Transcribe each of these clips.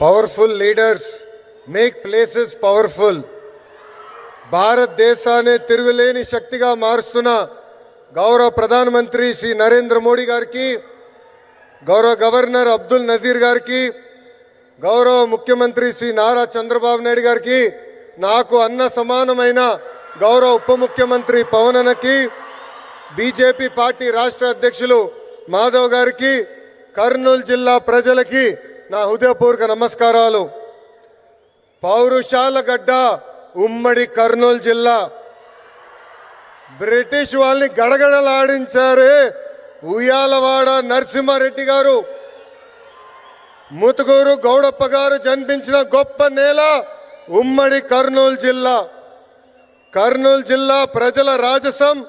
Powerful leaders make places powerful భారతదేశాన్ని తిరుగులేని శక్తిగా మారుస్తున్న గౌరవ ప్రధానమంత్రి శ్రీ నరేంద్ర మోడీ గారికి గౌరవ గవర్నర్ అబ్దుల్ నజీర్ గారికి గౌరవ ముఖ్యమంత్రి శ్రీ నారా చంద్రబాబు నాయుడు గారికి నాకు అన్న సమానమైన గౌరవ ఉప ముఖ్యమంత్రి పవన్ అన్నకి బీజేపీ పార్టీ రాష్ట్ర అధ్యక్షులు మాధవ్ గారికి కర్నూలు జిల్లా ప్రజలకి నా హృదయపూర్వక నమస్కారాలు. పౌరుషాల గడ్డ ఉమ్మడి కర్నూలు జిల్లా. బ్రిటిష్ వాళ్ళని గడగడలాడించారే ఉయ్యాలవాడ నరసింహారెడ్డి గారు. ముతుకూరు గౌడప్ప గారు జన్మించిన గొప్ప నేల ఉమ్మడి కర్నూలు జిల్లా. కర్నూలు జిల్లా ప్రజల రాజసం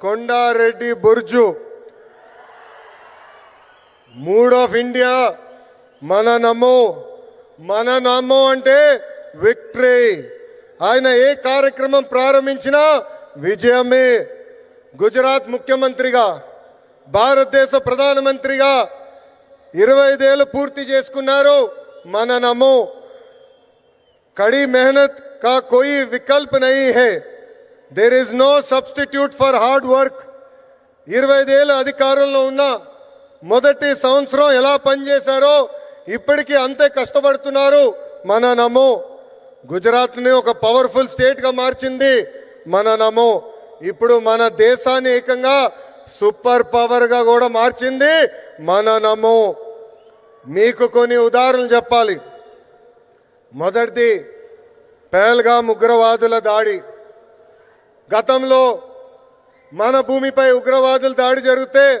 Kondareddy Burju. Mood of India. మన నమో మన నమో అంటే విక్టరీ. ఆయన ఏ కార్యక్రమం ప్రారంభించినా విజయమే. గుజరాత్ ముఖ్యమంత్రిగా భారతదేశ ప్రధానమంత్రిగా ఇరవై ఐదేళ్ళు పూర్తి చేసుకున్నారు మన నమో. కడి మెహనత్ కా కోయి వికల్ప్ నహీ హే. There is no substitute for hard work ఇరవై ఐదేళ్ళు అధికారంలో ఉన్నా మొదటి సంవత్సరం ఎలా పనిచేశారో ఇప్పటికీ అంతే కష్టపడుతున్నారు మననమో గుజరాత్ని ఒక పవర్ఫుల్ స్టేట్గా మార్చింది మననమో ఇప్పుడు మన దేశాన్ని ఏకంగా సూపర్ పవర్గా కూడా మార్చింది మననమో మీకు కొన్ని ఉదాహరణలు చెప్పాలి. మొదటిది పేల్గా ఉగ్రవాదుల దాడి. గతంలో మన భూమిపై ఉగ్రవాదుల దాడి జరిగితే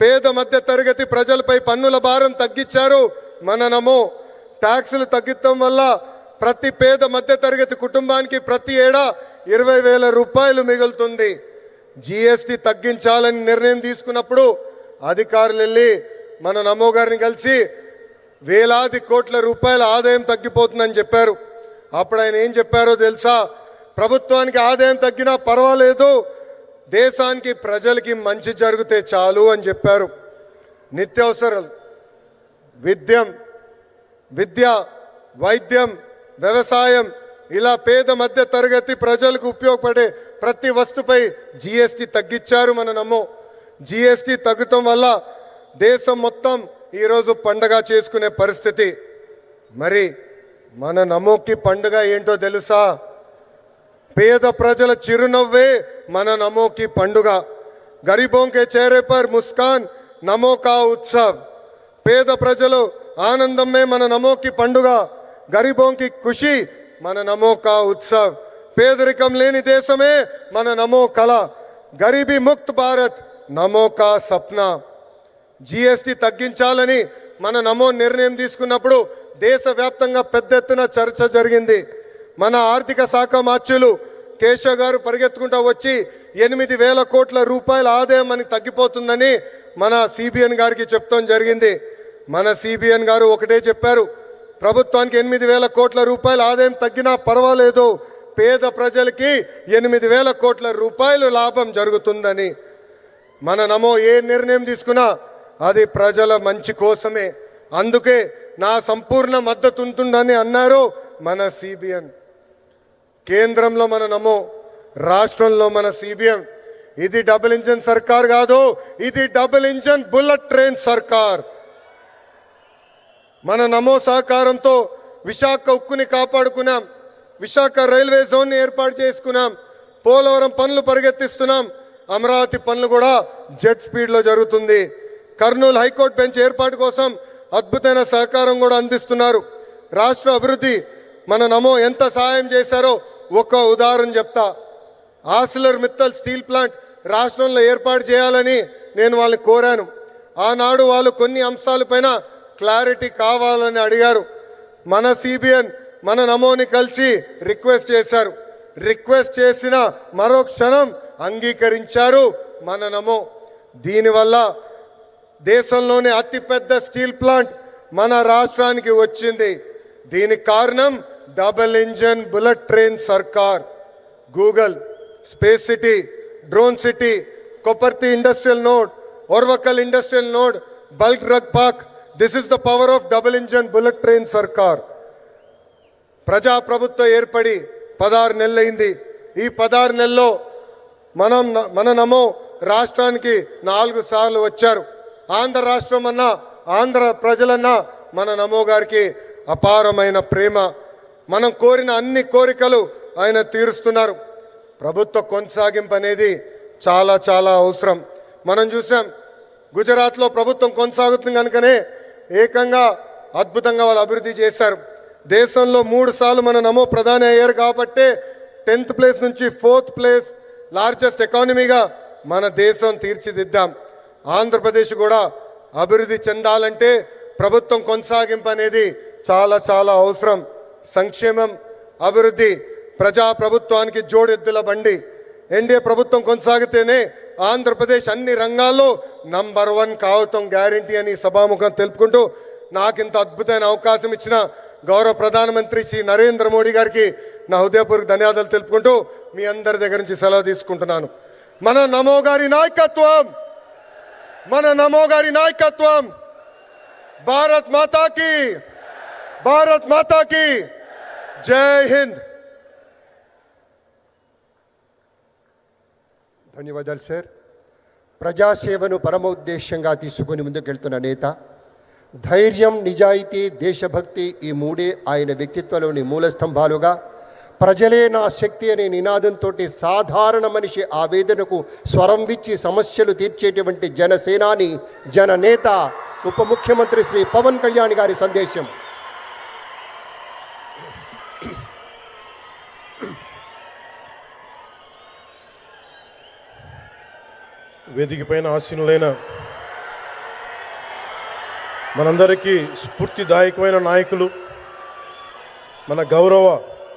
పేద మధ్య తరగతి ప్రజలపై పన్నుల భారం తగ్గించారు. మన నమో ట్యాక్సులు తగ్గించడం వల్ల ప్రతి పేద మధ్య తరగతి కుటుంబానికి ప్రతి ఏడా ఇరవై వేల రూపాయలు మిగులుతుంది. జిఎస్టి తగ్గించాలని నిర్ణయం తీసుకున్నప్పుడు అధికారులు వెళ్ళి మన నమో గారిని కలిసి వేలాది కోట్ల రూపాయల ఆదాయం తగ్గిపోతుందని చెప్పారు. అప్పుడు ఆయన ఏం చెప్పారో తెలుసా? ప్రభుత్వానికి ఆదాయం తగ్గినా పర్వాలేదు. దేశానికి ప్రజలకి మంచి జరిగితే చాలు అని చెప్పారు. నిత్యావసరాలు విద్యం విద్య వైద్యం వ్యవసాయం ఇలా పేద మధ్య తరగతి ప్రజలకు ఉపయోగపడే ప్రతి వస్తుపై జిఎస్టి తగ్గించారు మన నమ్మో. జిఎస్టి తగ్గటం వల్ల దేశం మొత్తం ఈరోజు పండగ చేసుకునే పరిస్థితి. మరి మన నమోకి పండుగ ఏంటో తెలుసా? పేద ప్రజల చిరునవ్వే మన నమోకి పండుగ. గరీబోంకే చేరే పర్ ముస్కాన్ నమోకా ఉత్సవ్. పేద ప్రజలు ఆనందమే మన నమోకి పండుగ. గరీబోంకి ఖుషి మన నమోకా ఉత్సవ్. పేదరికం లేని దేశమే మన నమో కళ. గరీబీ ముక్త్ భారత్ నమోకా సప్నా. జిఎస్టి తగ్గించాలని మన నమో నిర్ణయం తీసుకున్నప్పుడు దేశవ్యాప్తంగా పెద్ద ఎత్తున చర్చ జరిగింది. మన ఆర్థిక శాఖ మార్చులు కేశవ్ గారు పరిగెత్తుకుంటా వచ్చి ఎనిమిది వేల కోట్ల రూపాయల ఆదాయం మనకి తగ్గిపోతుందని మన సిబిఎన్ గారికి చెప్తాం జరిగింది. మన సిబిఎన్ గారు ఒకటే చెప్పారు. ప్రభుత్వానికి ఎనిమిది వేల కోట్ల రూపాయల ఆదాయం తగ్గినా పర్వాలేదు. పేద ప్రజలకి ఎనిమిది వేల కోట్ల రూపాయలు లాభం జరుగుతుందని మన నమో ఏ నిర్ణయం తీసుకున్నా అది ప్రజల మంచి కోసమే. అందుకే నా సంపూర్ణ మద్దతు ఉంటుందని అన్నారు మన సిబిఎన్. కేంద్రంలో మన నమో రాష్ట్రంలో మన సిబిఎం. ఇది డబుల్ ఇంజన్ సర్కార్ కాదు ఇది డబుల్ ఇంజన్ బుల్లెట్ ట్రైన్ సర్కార్. మన నమో సహకారంతో విశాఖ ఉక్కుని కాపాడుకున్నాం. విశాఖ రైల్వే జోన్ని ఏర్పాటు చేసుకున్నాం. పోలవరం పనులు పరిగెత్తిస్తున్నాం. అమరావతి పనులు కూడా జెట్ స్పీడ్లో జరుగుతుంది. కర్నూలు హైకోర్టు బెంచ్ ఏర్పాటు కోసం అద్భుతమైన సహకారం కూడా అందిస్తున్నారు. రాష్ట్ర అభివృద్ధి మన నమో ఎంత సహాయం చేశారో ఒక ఉదాహరణ చెప్తా. ఆసిలర్ మిత్తల్ స్టీల్ ప్లాంట్ రాష్ట్రంలో ఏర్పాటు చేయాలని నేను వాళ్ళని కోరాను. ఆనాడు వాళ్ళు కొన్ని అంశాలపైన క్లారిటీ కావాలని అడిగారు. మన సిబిఎన్ మన నమోని కలిసి రిక్వెస్ట్ చేశారు. రిక్వెస్ట్ చేసిన మరో క్షణం అంగీకరించారు మన నమో. దీనివల్ల దేశంలోనే అతిపెద్ద స్టీల్ ప్లాంట్ మన రాష్ట్రానికి వచ్చింది. దీనికి కారణం డబుల్ ఇంజన్ బుల్లెట్ ట్రైన్ సర్కార్ Google space city drone city Kopparthi industrial node Orvakal industrial node bulk drug park this is the power of double engine bullet train సర్కార్ ప్రజాప్రభుత్వం ఏర్పడి పదహారు నెలలైంది. ఈ పదహారు నెలల్లో మనం మన నమో రాష్ట్రానికి నాలుగు సార్లు వచ్చారు. ఆంధ్ర రాష్ట్రం అన్నా ఆంధ్ర ప్రజలన్నా మన నమో గారికి అపారమైన ప్రేమ మనం కోరిన అన్ని కోరికలు ఆయన తీరుస్తున్నారు. ప్రభుత్వ కొనసాగింపు అనేది చాలా చాలా అవసరం. మనం చూసాం గుజరాత్లో ప్రభుత్వం కొనసాగుతుంది కనుకనే ఏకంగా అద్భుతంగా వాళ్ళు అభివృద్ధి చేశారు. దేశంలో మూడు సార్లు మన నమో ప్రధాని అయ్యారు కాబట్టే టెన్త్ ప్లేస్ నుంచి ఫోర్త్ ప్లేస్ లార్జెస్ట్ ఎకానమీగా మన దేశం తీర్చిదిద్దాం. ఆంధ్రప్రదేశ్ కూడా అభివృద్ధి చెందాలంటే ప్రభుత్వం కొనసాగింపు అనేది చాలా చాలా అవసరం. సంక్షేమం అభివృద్ధి ప్రజా ప్రభుత్వానికి జోడెద్దుల బండి ఎన్డీఏ ప్రభుత్వం కొనసాగితేనే ఆంధ్రప్రదేశ్ అన్ని రంగాల్లో నంబర్ వన్ కావటం గ్యారంటీ అని సభాముఖం తెలుపుకుంటూ నాకు ఇంత అద్భుతమైన అవకాశం ఇచ్చిన గౌరవ ప్రధానమంత్రి శ్రీ నరేంద్ర మోడీ గారికి నా హృదయపూర్వక ధన్యవాదాలు తెలుపుకుంటూ మీ అందరి దగ్గర నుంచి సెలవు తీసుకుంటున్నాను. మన నమో గారి నాయకత్వం! మన నమో గారి నాయకత్వం! భారత్ మాతాకి! భారత్ మాతాకి! జై హింద్. ధన్యవాదాలు సార్. ప్రజాసేవను పరమోద్దేశంగా తీసుకుని ముందుకెళ్తున్న నేత ధైర్యం నిజాయితీ దేశభక్తి ఈ మూడే ఆయన వ్యక్తిత్వంలోని మూల స్తంభాలుగా ప్రజలే నా శక్తి అనే నినాదంతో సాధారణ మనిషి ఆవేదనకు స్వరం విచ్చి సమస్యలు తీర్చేటువంటి జనసేనాని జననేత ఉప ముఖ్యమంత్రి శ్రీ పవన్ కళ్యాణ్ గారి సందేశం. వేదిక పైన ఆసీనులైన మనందరికీ స్ఫూర్తిదాయకమైన నాయకులు మన గౌరవ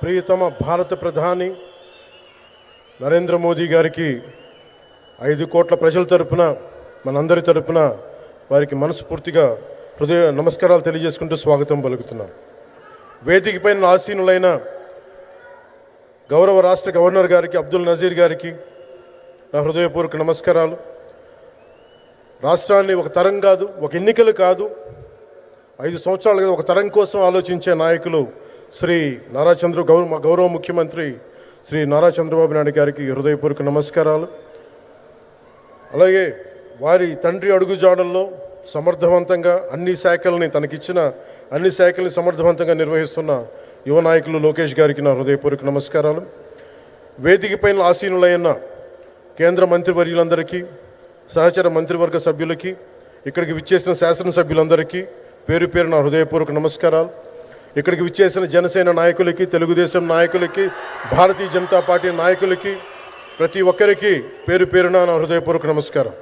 ప్రియతమ భారత ప్రధాని నరేంద్ర మోదీ గారికి ఐదు కోట్ల ప్రజల తరపున మనందరి తరపున వారికి మనస్ఫూర్తిగా హృదయ నమస్కారాలు తెలియజేసుకుంటూ స్వాగతం పలుకుతున్నాం. వేదిక పైన ఆసీనులైన గౌరవ రాష్ట్ర గవర్నర్ గారికి అబ్దుల్ నజీర్ గారికి నా హృదయపూర్వక నమస్కారాలు. రాష్ట్రాన్ని ఒక తరం కాదు ఒక ఎన్నికలు కాదు ఐదు సంవత్సరాలుగా ఒక తరం కోసం ఆలోచించే నాయకులు శ్రీ నారా చంద్ర గౌరవ గౌరవ ముఖ్యమంత్రి శ్రీ నారా చంద్రబాబు నాయుడు గారికి హృదయపూర్వక నమస్కారాలు. అలాగే వారి తండ్రి అడుగుజాడల్లో సమర్థవంతంగా అన్ని శాఖల్ని తనకిచ్చిన అన్ని శాఖల్ని సమర్థవంతంగా నిర్వహిస్తున్న యువ నాయకులు లోకేష్ గారికి నా హృదయపూర్వక నమస్కారాలు. వేదిక పైన ఆసీనులైన కేంద్ర మంత్రివర్యులందరికీ సహచర మంత్రివర్గ సభ్యులకి ఇక్కడికి విచ్చేసిన శాసనసభ్యులందరికీ పేరు పేరు నా హృదయపూర్వక నమస్కారాలు. ఇక్కడికి విచ్చేసిన జనసేన నాయకులకి తెలుగుదేశం నాయకులకి భారతీయ జనతా పార్టీ నాయకులకి ప్రతి ఒక్కరికి పేరు పేరున నా హృదయపూర్వక నమస్కారం.